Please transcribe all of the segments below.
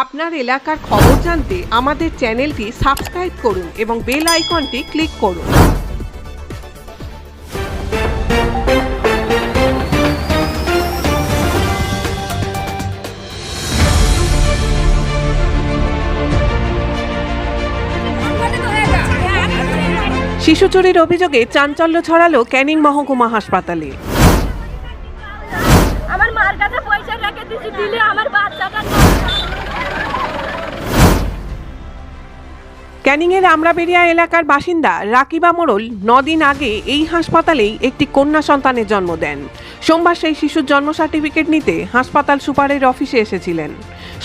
আপনার এলাকার খবর জানতে আমাদের চ্যানেলটি সাবস্ক্রাইব করুন এবং বেল আইকনটি ক্লিক করুন। শিশু চুরির অভিযোগে চাঞ্চল্য ছড়ালো ক্যানিং মহকুমা হাসপাতালে। ক্যানিংয়ের আমরাবেরিয়া এলাকার বাসিন্দা রাকিবা মোড়ল নদিন আগে এই হাসপাতালেই একটি কন্যা সন্তানের জন্ম দেন। সোমবার সেই শিশুর জন্ম সার্টিফিকেট নিতে হাসপাতাল সুপারের অফিসে এসেছিলেন।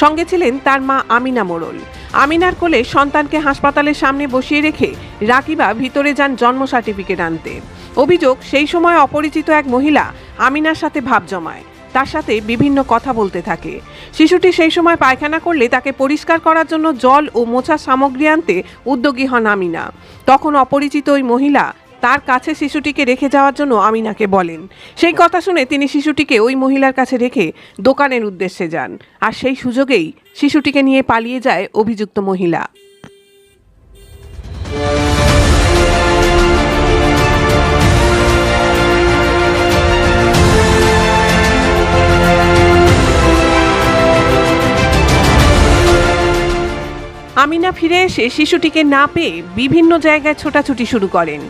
সঙ্গে ছিলেন তার মা আমিনা মোড়ল। আমিনার কোলে সন্তানকে হাসপাতালের সামনে বসিয়ে রেখে রাকিবা ভিতরে যান জন্ম সার্টিফিকেট আনতে। অভিযোগ, সেই সময় অপরিচিত এক মহিলা আমিনার সাথে ভাব জমায়। তার সাথে বিভিন্ন কথা বলতে থাকে। শিশুটি সেই সময় পায়খানা করলে তাকে পরিষ্কার করার জন্য জল ও মোছার সামগ্রী আনতে উদ্যোগী হন আমিনা। তখন অপরিচিত ওই মহিলা তার কাছে শিশুটিকে রেখে যাওয়ার জন্য আমিনাকে বলেন। সেই কথা শুনে তিনি শিশুটিকে ওই মহিলার কাছে রেখে দোকানের উদ্দেশ্যে যান। আর সেই সুযোগেই শিশুটিকে নিয়ে পালিয়ে যায় অভিযুক্ত মহিলা। আমিনা ফিরে এসে শিশুটিকে না পেয়ে বিভিন্ন জায়গায় ছোটাছুটি শুরু করেন।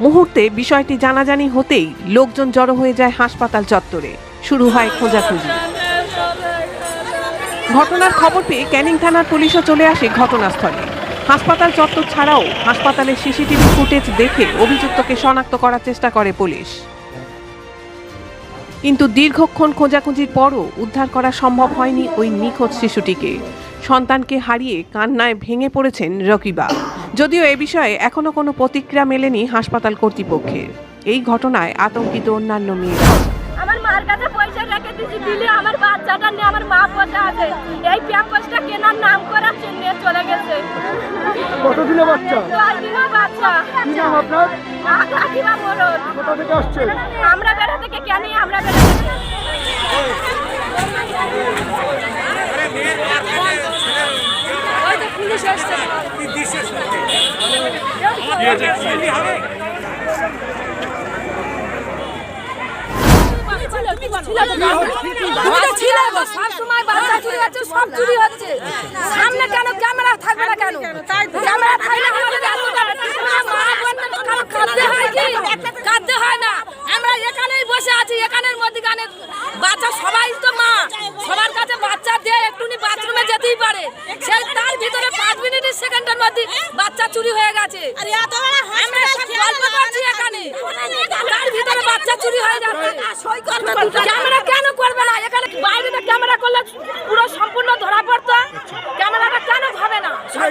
মুহূর্তে বিষয়টি জানাজানি হতেই লোকজন জড়ো হয়ে যায় হাসপাতাল চত্বরে। শুরু হয় খোঁজাখুঁজি। ঘটনার খবর পেয়ে ক্যানিং থানার পুলিশও চলে আসে ঘটনাস্থলে। হাসপাতাল চত্বর ছাড়াও হাসপাতালের সিসিটিভি ফুটেজ দেখে অভিযুক্তকে শনাক্ত করার চেষ্টা করে পুলিশ। কিন্তু দীর্ঘক্ষণ খোঁজাখুঁজির পরও উদ্ধার করা সম্ভব হয়নি ওই নিখোঁজ শিশুটিকে। সন্তানকে হারিয়ে কান্নায় ভেঙে পড়েছেন রকিবা যদিও এ বিষয়ে এখনও কোনো প্রতিক্রিয়া মেলেনি হাসপাতাল কর্তৃপক্ষের। এই ঘটনায় আতঙ্কিত অন্যান্য মেয়েরা। আমার মার কাছে পয়সা রেখে দিছি দিলে আমার বাচ্চাটা নিয়ে আমার মা বসে আছে। এই প্যাম্পাসটা কেনার নাম করার জন্য চলে গেছে। কতদিনে বাচ্চা? দশ দিনের বাচ্চা। কি নাম আপনার? কাকিমা মরণ কোথা থেকে আসছে? আমরা বেড়া থেকে কেন আমরা বেড়া থেকে ওই তো পুলিশ আসছে কাঁদতে হয় না আমরা এখানেই বসে আছি। এখানের মধ্যখানে বাচ্চা সবাই তো মা, সবার কাছে বাচ্চা দিয়ে একটুনি বাথরুমে যেতেই পারে। সেই তার ভিতরে পাঁচ মিনিটের সেকেন্ডের মধ্যে বাচ্চা চুরি হয়ে গেছে। আমরা সব গল্প করছি এখানে। তার ভিতরে বাচ্চা চুরি হয়ে যাচ্ছে। ক্যামেরা কেন করবে? না? এখানে বাইরে ক্যামেরা করলে পুরো সম্পূর্ণ ধরা পড়তো? ক্যামেরাটা কেন হবে না?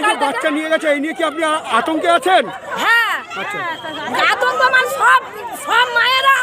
এই বাচ্চা নিয়ে গেছে এই নিয়ে কি আপনি আতঙ্কে আছেন? হ্যাঁ। আচ্ছা। আতঙ্ক মানে সব সব মায়েরা